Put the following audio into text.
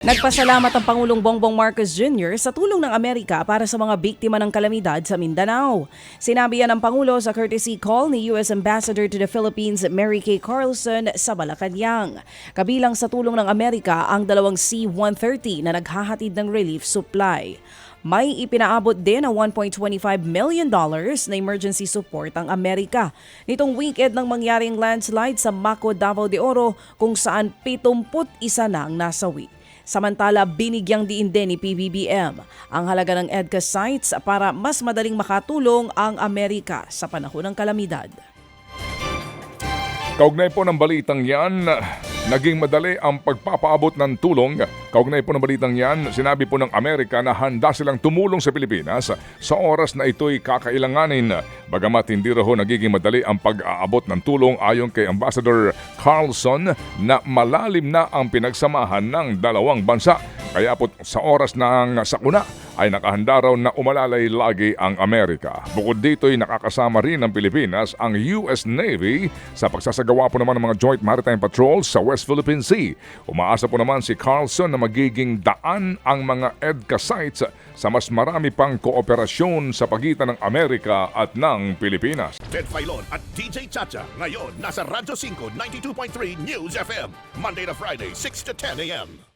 Nagpasalamat ang Pangulong Bongbong Marcos Jr. sa tulong ng Amerika para sa mga biktima ng kalamidad sa Mindanao. Sinabi yan ng Pangulo sa courtesy call ni U.S. Ambassador to the Philippines Mary Kay Carlson sa Malacanang. Kabilang sa tulong ng Amerika ang dalawang C-130 na naghahatid ng relief supply. May ipinaabot din ng 1.25 million dollars na emergency support ang Amerika. Nitong weekend nang mangyaring landslide sa Maco, Davao de Oro kung saan 71 na ang nasawi. Samantala, binigyang diin din ni PBBM ang halaga ng EDCA sites para mas madaling makatulong ang Amerika sa panahon ng kalamidad. Kaugnay po ng balitang yan, naging madali ang pagpapaabot ng tulong. Kaugnay po ng balitang yan, sinabi po ng Amerika na handa silang tumulong sa Pilipinas sa oras na ito'y kakailanganin. Bagamat hindi raw nagiging madali ang pag-aabot ng tulong ayon kay Ambassador Carlson na malalim na ang pinagsamahan ng dalawang bansa. Kaya po sa oras ng sakuna ay nakahanda raw na umalalay lagi ang Amerika. Bukod dito ay nakakasama rin ng Pilipinas ang US Navy sa pagsasagawa po naman ng mga Joint Maritime Patrols sa West Philippine Sea. Umaasa po naman si Carlson na magiging daan ang mga EDCA sites sa mas marami pang kooperasyon sa pagitan ng Amerika at ng Pilipinas. Ted Filon at DJ Chacha. Ngayon, nasa Radyo 5, 92.3 News FM. Monday to Friday, 6 to 10 a.m.